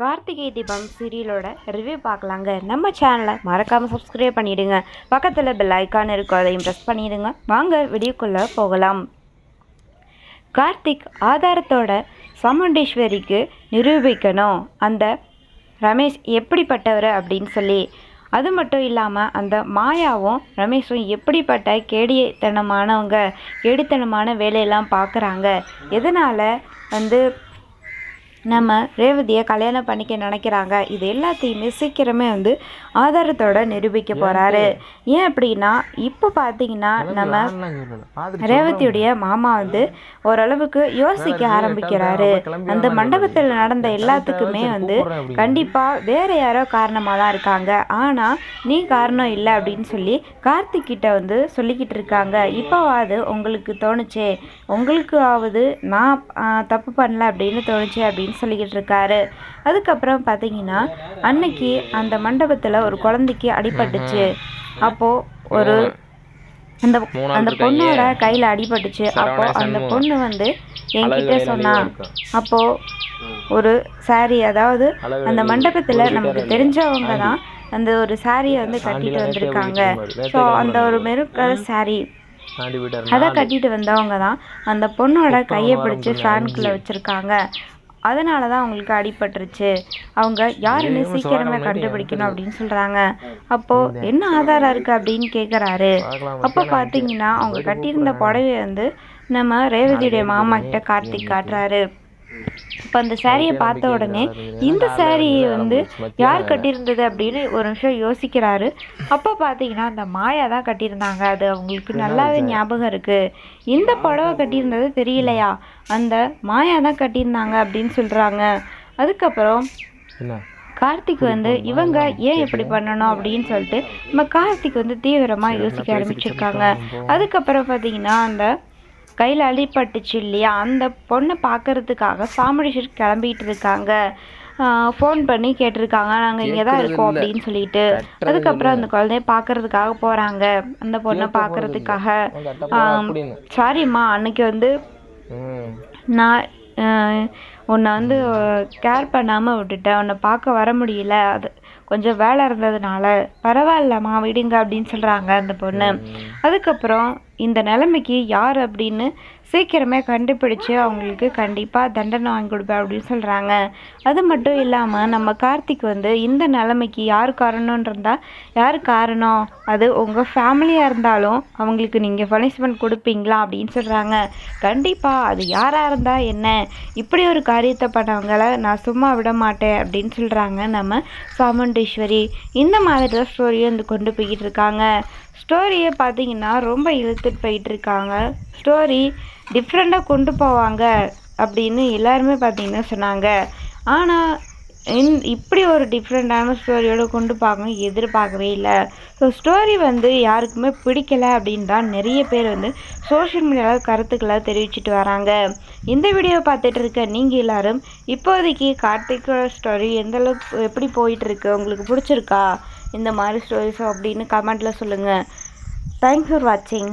Karthigai Deepam சீரியலோட review பார்க்கலாங்க. நம்ம சேனலை மறக்காமல் சப்ஸ்கிரைப் பண்ணிடுங்க. பக்கத்தில் பெல் ஐக்கான் இருக்கும் அதையும் ப்ரெஸ் பண்ணிடுங்க. வாங்க வீடியோக்குள்ளே போகலாம். கார்த்திக் ஆதாரத்தோட சாமுண்டேஸ்வரிக்கு நிரூபிக்கணும். அந்த ரமேஷ் எப்படிப்பட்டவர் அப்படின்னு சொல்லி. அது மட்டும் இல்லாமல் அந்த மாயாவும் ரமேஷும் எப்படிப்பட்ட கேடித்தனமானவங்க கேடித்தனமான வேலையெல்லாம் பார்க்குறாங்க எதனால் வந்து நம்ம ரேவதியை கல்யாணம் பண்ணிக்க நினைக்கிறாங்க. இது எல்லாத்தையுமே சீக்கிரமே வந்து ஆதாரத்தோட நிரூபிக்க போகிறாரு ஏன் அப்படின்னா இப்போ பார்த்தீங்கன்னா நம்ம ரேவதியுடைய மாமா வந்து ஓரளவுக்கு யோசிக்க ஆரம்பிக்கிறாரு. அந்த மண்டபத்தில் நடந்த எல்லாத்துக்குமே வந்து கண்டிப்பாக வேற யாரோ காரணமாக தான் இருக்காங்க. ஆனால் நீ காரணம் இல்லை அப்படின்னு சொல்லி கார்த்திக் கிட்ட வந்து சொல்லிக்கிட்டு இருக்காங்க. இப்போவாது உங்களுக்கு தோணுச்சே? உங்களுக்காவது நான் ஆ, தப்பு பண்ணல அப்படின்னு தோணுச்சு அப்படின்னு சொல்லிக்கிட்டு இருக்காரு அதுக்கப்புறம் பார்த்தீங்கன்னா அன்னைக்கு அந்த மண்டபத்தில் ஒரு குழந்தைக்கு அடிபட்டுச்சு. அப்போது ஒரு அந்த அந்த பொண்ணோட கையில் அடிபட்டுச்சு. அப்போ அந்த பொண்ணு வந்து என்கிட்ட சொன்னா அப்போ ஒரு saree அதாவது அந்த மண்டபத்தில் நமக்கு தெரிஞ்சவங்க தான் அந்த ஒரு சாரியை வந்து கட்டிட்டு வந்திருக்காங்க. ஸோ அந்த ஒரு மெரூன் கலர் saree அதை கட்டிட்டு வந்தவங்க தான் அந்த பொண்ணோட கையை பிடிச்சி ஃபேனுக்குள்ளே வச்சுருக்காங்க. அதனால தான் அவங்களுக்கு அடிபட்டுருச்சு. அவங்க யாருன்னு சீக்கிரமே கண்டுபிடிக்கணும் அப்படின்னு சொல்கிறாங்க அப்போது என்ன ஆதாரம் இருக்குது அப்படின்னு கேட்குறாரு அப்போ பார்த்தீங்கன்னா அவங்க கட்டியிருந்த புடவைய வந்து நம்ம ரேவதியுடைய மாமா கிட்ட கார்த்திக் காட்டுறாரு. இப்போ அந்த சாரியை பார்த்த உடனே இந்த சாரியை வந்து யார் கட்டியிருந்தது அப்படின்னு ஒரு நிமிஷம் யோசிக்கிறாரு. அப்போ பார்த்தீங்கன்னா அந்த மாயா தான் கட்டியிருந்தாங்க. அது அவங்களுக்கு நல்லாவே ஞாபகம் இருக்குது இந்த புடவை கட்டியிருந்தது தெரியலையா? அந்த மாயா தான் கட்டியிருந்தாங்க அப்படின்னு சொல்கிறாங்க அதுக்கப்புறம் கார்த்திக் வந்து இவங்க ஏன் இப்படி பண்ணணும் அப்படின்னு சொல்லிட்டு நம்ம கார்த்திக் வந்து தீவிரமாக யோசிக்க ஆரம்பிச்சிருக்காங்க. அதுக்கப்புறம் பார்த்தீங்கன்னா அந்த கையில் அடிபட்டுச்சு இல்லையா? அந்த பொண்ணை பார்க்கறதுக்காக சாமுடீஸ்வர் கிளம்பிட்டு இருக்காங்க. ஃபோன் பண்ணி கேட்டிருக்காங்க. நாங்கள் இங்கே தான் இருக்கோம் அப்படின்னு சொல்லிட்டு. அதுக்கப்புறம் அந்த குழந்தைய பார்க்கறதுக்காக போகிறாங்க அந்த பொண்ணை பார்க்கறதுக்காக. சாரிம்மா அன்னைக்கு வந்து நான் உன்னை வந்து கேர் பண்ணாமல் விட்டுட்டேன். உன்னை பார்க்க வர முடியல. அது கொஞ்சம் வேலை இருந்ததுனால. பரவாயில்லம்மா விடுங்க அப்படின்னு சொல்கிறாங்க அந்த பொண்ணு. அதுக்கப்புறம் இந்த நிலைமைக்கு யார் அப்படின்னு சீக்கிரமே கண்டுபிடிச்சு அவங்களுக்கு கண்டிப்பாக தண்டனை வாங்கி கொடுப்பேன் அப்படின்னு சொல்கிறாங்க அது மட்டும் இல்லாமல் நம்ம கார்த்திக் வந்து இந்த நிலைமைக்கு யார் காரணம்னு இருந்தால் யார் காரணம்? அது உங்கள் ஃபேமிலியாக இருந்தாலும் அவங்களுக்கு நீங்கள் பனிஷ்மெண்ட் கொடுப்பீங்களா அப்படின்னு சொல்கிறாங்க கண்டிப்பாக அது யாராக இருந்தால் என்ன? இப்படி ஒரு காரியத்தை பண்ணவங்கள நான் சும்மா விட மாட்டேன் அப்படின்னு சொல்கிறாங்க நம்ம சாமுண்டீஸ்வரி. இந்த மாதிரி தான் ஸ்டோரியை வந்து கொண்டு போய்கிட்டு இருக்காங்க. ஸ்டோரியை பார்த்தீங்கன்னா ரொம்ப இழுத்து எடுத்துகிட்டு போயிட்டுருக்காங்க. ஸ்டோரி டிஃப்ரெண்ட்டாக கொண்டு போவாங்க அப்படின்னு எல்லாருமே பார்த்தீங்கன்னா சொன்னாங்க. ஆனால் இந் இப்படி ஒரு டிஃப்ரெண்ட்டான ஸ்டோரியோடு கொண்டு பார்க்கணும் எதிர்பார்க்கவே இல்லை. ஸோ ஸ்டோரி வந்து யாருக்குமே பிடிக்கல அப்படின்னு தான் நிறைய பேர் வந்து சோஷியல் மீடியாவில் கருத்துக்களை தெரிவிச்சிட்டு வராங்க. இந்த வீடியோ பார்த்துட்டு இருக்க நீங்கள் எல்லாரும் இப்போதைக்கு கார்த்திகோட ஸ்டோரி எந்த அளவுக்கு எப்படி போயிட்டுருக்கு? உங்களுக்கு பிடிச்சிருக்கா? இந்த மாதிரி ஸ்டோரிஸோ அப்படின்னு கமெண்ட்டில் சொல்லுங்கள் தேங்க்ஸ் ஃபார் வாட்சிங்